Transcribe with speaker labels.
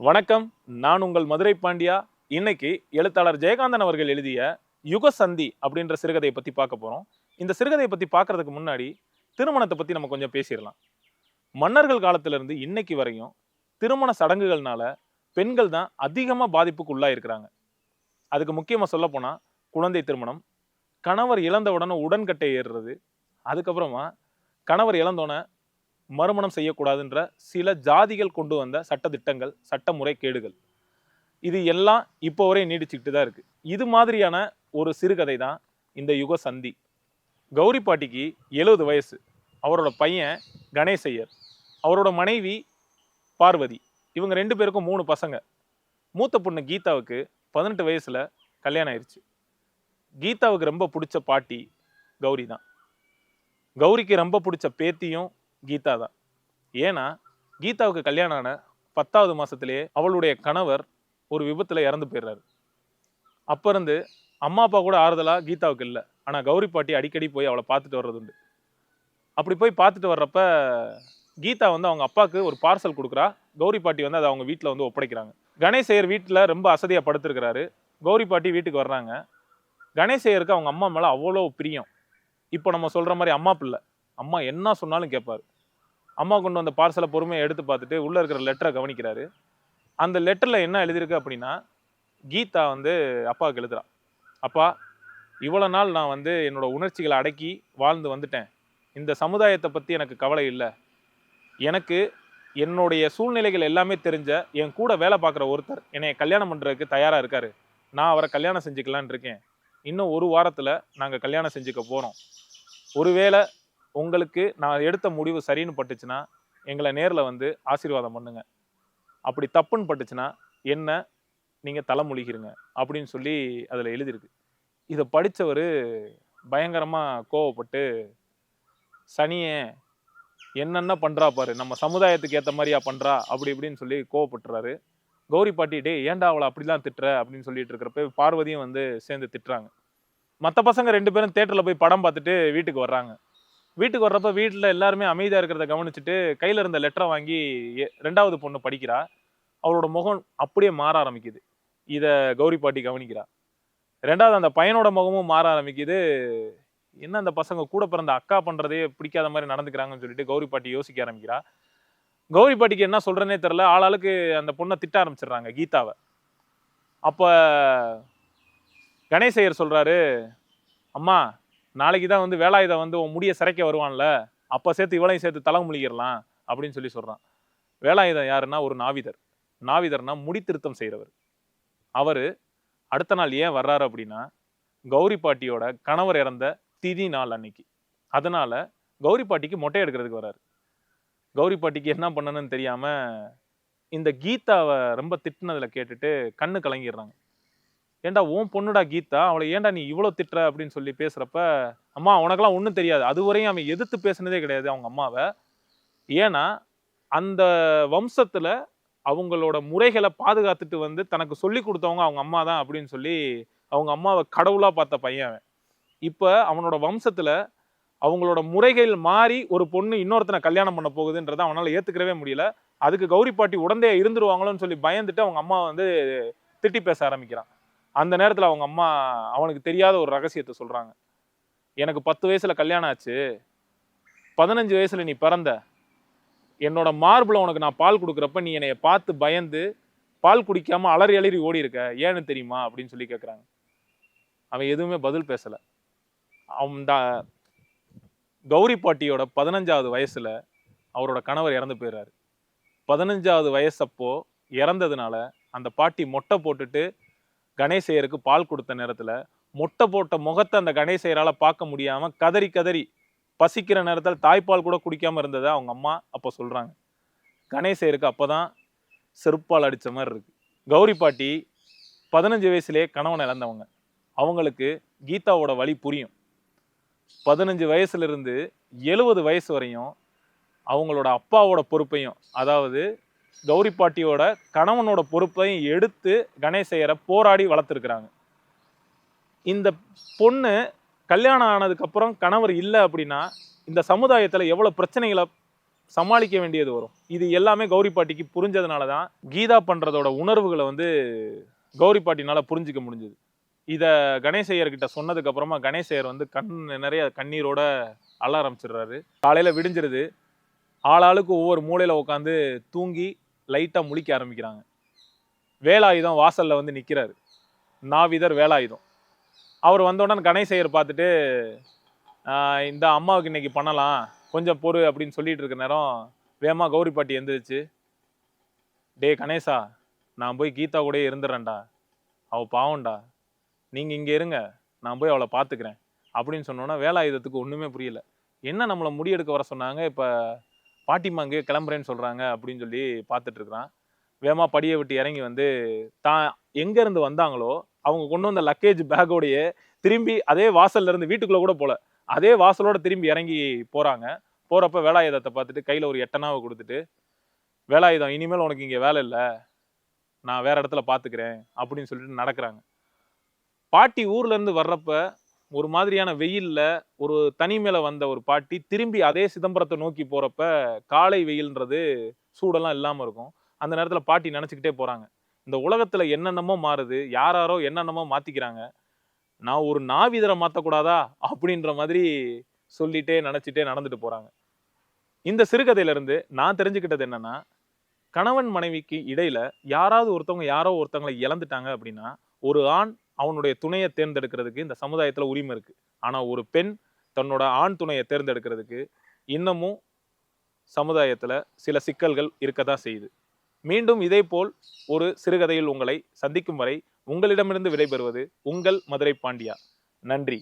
Speaker 1: வணக்கம். நான் உங்கள் மதுரை பாண்டியா. இன்னைக்கு எழுத்தாளர் ஜெயகாந்தன் அவர்கள் எழுதிய யுக சந்தி அப்படின்ற சிறுகதையை பற்றி பார்க்க போகிறோம் இந்த சிறுகதையை பற்றி பார்க்கறதுக்கு முன்னாடி திருமணத்தை பற்றி நம்ம கொஞ்சம் பேசிடலாம். மன்னர்கள் காலத்திலிருந்து இன்னைக்கு வரையும் திருமண சடங்குகள்னால பெண்கள் தான் அதிகமாக பாதிப்புக்கு உள்ளாயிருக்கிறாங்க. அதுக்கு முக்கியமாக சொல்லப்போனால் குழந்தை திருமணம் கணவர் இழந்த உடனே உடன்கட்டை ஏறுறது அதுக்கப்புறமா கணவர் இழந்தோடனே மறுமணம் செய்யக்கூடாதுன்ற சில ஜாதிகள் கொண்டு வந்த சட்ட திட்டங்கள் சட்ட முறைகேடுகள் இது எல்லாம் இப்போ வரை நீடிச்சுக்கிட்டு தான் இருக்குது இது மாதிரியான ஒரு சிறுகதை தான் இந்த யுக சந்தி. கௌரி பாட்டிக்கு எழுபது வயசு. அவரோட பையன் கணேசையர் அவரோட மனைவி பார்வதி. இவங்க ரெண்டு பேருக்கும் மூணு பசங்க. மூத்த பொண்ணு கீதாவுக்கு பதினெட்டு வயசில் கல்யாணம் ஆயிடுச்சு கீதாவுக்கு ரொம்ப பிடிச்ச பாட்டி கௌரி தான். கௌரிக்கு ரொம்ப பிடிச்ச பேத்தியும் கீதா தான். ஏன்னா கீதாவுக்கு கல்யாணம் ஆன பத்தாவது மாதத்துலேயே அவளுடைய கணவர் ஒரு விபத்தில் இறந்து போயிடுறாரு. அப்போ இருந்து அம்மா அப்பா கூட ஆறுதலாக கீதாவுக்கு இல்லை. ஆனால் கௌரி பாட்டி அடிக்கடி போய் அவளை பார்த்துட்டு வர்றது உண்டு. அப்படி போய் பார்த்துட்டு வர்றப்ப கீதா வந்து அவங்க அப்பாவுக்கு ஒரு பார்சல் கொடுக்குறா. கௌரி பாட்டி வந்து அதை அவங்க வீட்டில் வந்து ஒப்படைக்கிறாங்க. கணேசையர் வீட்டில் ரொம்ப அசதியாக படுத்திருக்கிறாரு. கௌரி பாட்டி வீட்டுக்கு வர்றாங்க. கணேசையருக்கு அவங்க அம்மா மேலே அவ்வளோ பிரியம். இப்போ நம்ம சொல்கிற மாதிரி அம்மா பிள்ளை. அம்மா என்ன சொன்னாலும் கேட்பாரு. அம்மா கொண்டு வந்த பார்சலை பொறுமையை எடுத்து பார்த்துட்டு உள்ளே இருக்கிற லெட்டரை கவனிக்கிறாரு. அந்த லெட்டரில் என்ன எழுதியிருக்கு அப்படின்னா கீதா வந்து அப்பாவுக்கு எழுதுறா. அப்பா இவ்வளோ நாள் நான் வந்து என்னோட உணர்ச்சிகளை அடக்கி வாழ்ந்து வந்துட்டேன். இந்த சமுதாயத்தை பற்றி எனக்கு கவலை இல்லை. எனக்கு என்னுடைய சூழ்நிலைகள் எல்லாமே தெரிஞ்ச என் கூட வேலை பார்க்குற ஒருத்தர் என்னை கல்யாணம் பண்ணுறதுக்கு தயாராக இருக்காரு. நான் அவரை கல்யாணம் செஞ்சுக்கலான்னு இருக்கேன். இன்னும் ஒரு வாரத்தில் நாங்கள் கல்யாணம் செஞ்சுக்க போகிறோம் ஒருவேளை உங்களுக்கு நான் எடுத்த முடிவு சரின்னு பட்டுச்சுன்னா எங்களை நேரில் வந்து ஆசீர்வாதம் பண்ணுங்க. அப்படி தப்புன்னு பட்டுச்சுன்னா என்ன? நீங்கள் தலைமொழிகிறீங்க அப்படின்னு சொல்லி அதில் எழுதியிருக்கு. இதை படித்தவர் பயங்கரமாக கோவப்பட்டு சனியே என்னென்ன பண்ணுறா பாரு நம்ம சமுதாயத்துக்கு ஏற்ற மாதிரியா பண்ணுறா அப்படி இப்படின்னு சொல்லி கோவப்பட்டுறாரு. கௌரி பாட்டி டே ஏன்டா அவளை அப்படிலாம் திட்டுற? அப்படின்னு சொல்லிட்டு இருக்கிறப்ப பார்வதியும் வந்து சேர்ந்து திட்டுறாங்க. மற்ற பசங்க ரெண்டு பேரும் தேட்டரில் போய் படம் பார்த்துட்டு வீட்டுக்கு வர்றாங்க. வீட்டுக்கு வர்றப்ப வீட்டில் எல்லாருமே அமைதியாக இருக்கிறத கவனிச்சுட்டு கையில் இருந்த லெட்டரை வாங்கி ரெண்டாவது பொண்ணு படிக்கிறா. அவளோட முகம் அப்படியே மாற ஆரம்பிக்குது. இதை கௌரி பாட்டி கவனிக்கிறா. ரெண்டாவது அந்த பையனோட முகமும் மாற ஆரம்பிக்குது. என்ன அந்த பசங்க கூட பிறந்த அக்கா பண்ணுறதே பிடிக்காத மாதிரி நடந்துக்கிறாங்கன்னு சொல்லிட்டு கௌரி பாட்டி யோசிக்க ஆரம்பிக்கிறா. கௌரி பாட்டிக்கு என்ன சொல்கிறேனே தெரில ஆளாளுக்கு அந்த பொண்ணை திட்ட ஆரம்பிச்சிடுறாங்க கீதாவை. அப்போ கணேசையர் சொல்கிறாரு அம்மா நாளைக்கு தான் வந்து வேலாயுதம் வந்து உன் முடிய சிறைக்க வருவான்ல அப்போ சேர்த்து இவளையும் சேர்த்து தலை முழிக்கிறலாம் அப்படின்னு சொல்லி சொல்கிறான் வேலாயுதம் யாருன்னா ஒரு நாவிதர். நாவிதர்னா முடி திருத்தம் செய்கிறவர் அவர் அடுத்த நாள் ஏன் வர்றாரு அப்படின்னா கௌரி பாட்டியோட கணவர் இறந்த திதி நாள் அன்னைக்கு. அதனால் கௌரி பாட்டிக்கு மொட்டை எடுக்கிறதுக்கு வராரு கௌரி பாட்டிக்கு என்ன பண்ணணும்னு தெரியாமல் இந்த கீதாவை ரொம்ப திட்டினதில் கேட்டுட்டு கண்ணு கலங்கிடுறாங்க. ஏண்டா உன் பொண்ணுடா கீதா? அவளை ஏன்டா நீ இவ்வளோ திட்டுற? அப்படின்னு சொல்லி பேசுகிறப்ப அம்மா உனக்கெல்லாம் ஒன்றும் தெரியாது. அதுவரையும் அவன் எதிர்த்து பேசுனதே கிடையாது அவங்க அம்மாவை. ஏன்னா அந்த வம்சத்தில் அவங்களோட முறைகளை பாதுகாத்துட்டு வந்து தனக்கு சொல்லி கொடுத்தவங்க அவங்க அம்மா தான் அப்படின்னு சொல்லி அவங்க அம்மாவை கடவுளாக பார்த்த பையன் அவன். இப்போ அவனோட வம்சத்தில் அவங்களோட முறைகள் மாறி ஒரு பொண்ணு இன்னொருத்தனை கல்யாணம் பண்ண போகுதுன்றதை அவனால் ஏற்றுக்கிறவே முடியல. அதுக்கு கௌரி பாட்டி உடந்தே இருந்துருவாங்களோன்னு சொல்லி பயந்துட்டு அவங்க அம்மா வந்து திட்டி பேச ஆரம்பிக்கிறான். அந்த நேரத்தில் அவங்க அம்மா அவனுக்கு தெரியாத ஒரு ரகசியத்தை சொல்கிறாங்க எனக்கு பத்து வயசில் கல்யாணம் ஆச்சு. பதினஞ்சு வயசில் நீ பிறந்த. என்னோட மார்பில் உனக்கு நான் பால் கொடுக்குறப்ப நீ என்னைய பார்த்து பயந்து பால் குடிக்காமல் அலறி அலறி ஓடி இருக்க. ஏன்னு தெரியுமா? அப்படின்னு சொல்லி கேட்குறாங்க அவன் எதுவுமே பதில் பேசலை. அவன் தான் கௌரி பாட்டியோட பதினஞ்சாவது வயசில் அவரோட கணவர் இறந்து போயிடுறாரு பதினஞ்சாவது வயசப்போ இறந்ததுனால அந்த பாட்டி மொட்டை போட்டுட்டு கணேசையருக்கு பால் கொடுத்த நேரத்தில் மொட்டை போட்ட முகத்தை அந்த கணேசையரால் பார்க்க முடியாமல் கதறி கதறி பசிக்கிற நேரத்தில் தாய்ப்பால் கூட குடிக்காமல் இருந்ததை அவங்க அம்மா அப்போ சொல்கிறாங்க கணேசையருக்கு அப்பதான் செருப்பால் அடித்த மாதிரி இருக்குது கௌரி பாட்டி பதினஞ்சு வயசுலேயே கணவன் இழந்தவங்க. அவங்களுக்கு கீதாவோட வழி புரியும். பதினஞ்சு வயசுலேருந்து எழுபது வயசு வரையும் அவங்களோட அப்பாவோட பொறுப்பையும் அதாவது கௌரி பாட்டியோட கணவனோட பொறுப்பையும் எடுத்து கணேசையரை போராடி வளர்த்துருக்குறாங்க. இந்த பொண்ணு கல்யாணம் ஆனதுக்கப்புறம் கணவர் இல்லை அப்படின்னா இந்த சமுதாயத்தில் எவ்வளோ பிரச்சனைகளை சமாளிக்க வேண்டியது வரும். இது எல்லாமே கௌரி பாட்டிக்கு புரிஞ்சதுனால தான் கீதா பண்ணுறதோட உணர்வுகளை வந்து கௌரி பாட்டினால் புரிஞ்சிக்க முடிஞ்சுது. இதை கணேசையர்கிட்ட சொன்னதுக்கப்புறமா கணேசையர் வந்து கண் நிறைய கண்ணீரோட அழ ஆரம்பிச்சிடுறாரு. காலையில் விடிஞ்சிருது. ஆளாளுக்கு ஒவ்வொரு மூலையில் உட்காந்து தூங்கி லைட்டாக முழிக்க ஆரம்பிக்கிறாங்க. வேலாயுதம் வாசலில் வந்து நிற்கிறாரு நாவிதர் வேலாயுதம். அவர் வந்தோடனே கணேசையர் பார்த்துட்டு இந்த அம்மாவுக்கு இன்னைக்கு பண்ணலாம். கொஞ்சம் பொறு அப்படின்னு சொல்லிட்டு இருக்க நேரம் வேமா கௌரி பாட்டி எந்திரிச்சு டேய் கணேசா நான் போய் கீதா கூடயே இருந்துடுறேன்டா அவள் பாவம்டா. நீங்கள் இங்கே இருங்க. நான் போய் அவளை பார்த்துக்கிறேன் அப்படின்னு சொன்னோன்னா வேலாயுதத்துக்கு ஒன்றுமே புரியல. என்ன நம்மளை முடியெடுக்க வர சொன்னாங்க? இப்போ பாட்டிமா அங்கே கிளம்புறேன்னு சொல்கிறாங்க அப்படின்னு சொல்லி பார்த்துட்ருக்குறான் வேகமாக படியை விட்டு இறங்கி வந்து தான் எங்கேருந்து வந்தாங்களோ அவங்க கொண்டு வந்த லக்கேஜ் பேக்கோடையே திரும்பி அதே வாசல்ல இருந்து வீட்டுக்குள்ளே கூட போகல அதே வாசலோட திரும்பி இறங்கி போகிறாங்க போகிறப்ப வேலாயுதத்தை பார்த்துட்டு கையில் ஒரு எட்டனாவை கொடுத்துட்டு வேலாயுதம் இனிமேல் உனக்கு இங்கே வேலை இல்லை. நான் வேற இடத்துல பார்த்துக்கிறேன். அப்படின்னு சொல்லிட்டு நடக்கிறாங்க. பாட்டி ஊர்லேருந்து வர்றப்போ வர்றப்ப ஒரு மாதிரியான வெயில்ல ஒரு தனிமையில வந்த ஒரு பாட்டி திரும்பி அதே சிதம்பரத்தை நோக்கி போறப்ப காலை வெயில்ன்றது சூடெல்லாம் இல்லாம இருக்கும். அந்த நேரத்துல பாட்டி நினைச்சுக்கிட்டே போறாங்க. இந்த உலகத்துல என்னென்னமோ மாறுது யாராரோ என்னென்னமோ மாத்திக்கிறாங்க. நான் ஒரு நாவிதரை மாற்றக்கூடாதா அப்படின்ற மாதிரி சொல்லிட்டே நினச்சிட்டே நடந்துட்டு போகிறாங்க இந்த சிறுகதையிலேருந்து நான் தெரிஞ்சுக்கிட்டது என்னென்னா கணவன் மனைவிக்கு இடையில் யாராவது ஒருத்தவங்க யாரோ ஒருத்தவங்களை இழந்துட்டாங்க அப்படின்னா ஒரு ஆண் அவனுடைய துணையை தேர்ந்தெடுக்கிறதுக்கு இந்த சமுதாயத்தில் உரிமை இருக்குது ஆனால் ஒரு பெண் தன்னோட ஆண் துணையை தேர்ந்தெடுக்கிறதுக்கு இன்னமும் சமுதாயத்தில் சில சிக்கல்கள் இருக்க தான் செய்யுது. மீண்டும் இதேபோல் ஒரு சிறுகதையில் உங்களை சந்திக்கும் வரை உங்களிடமிருந்து விடைபெறுவது உங்கள் மதுரை பாண்டியா. நன்றி.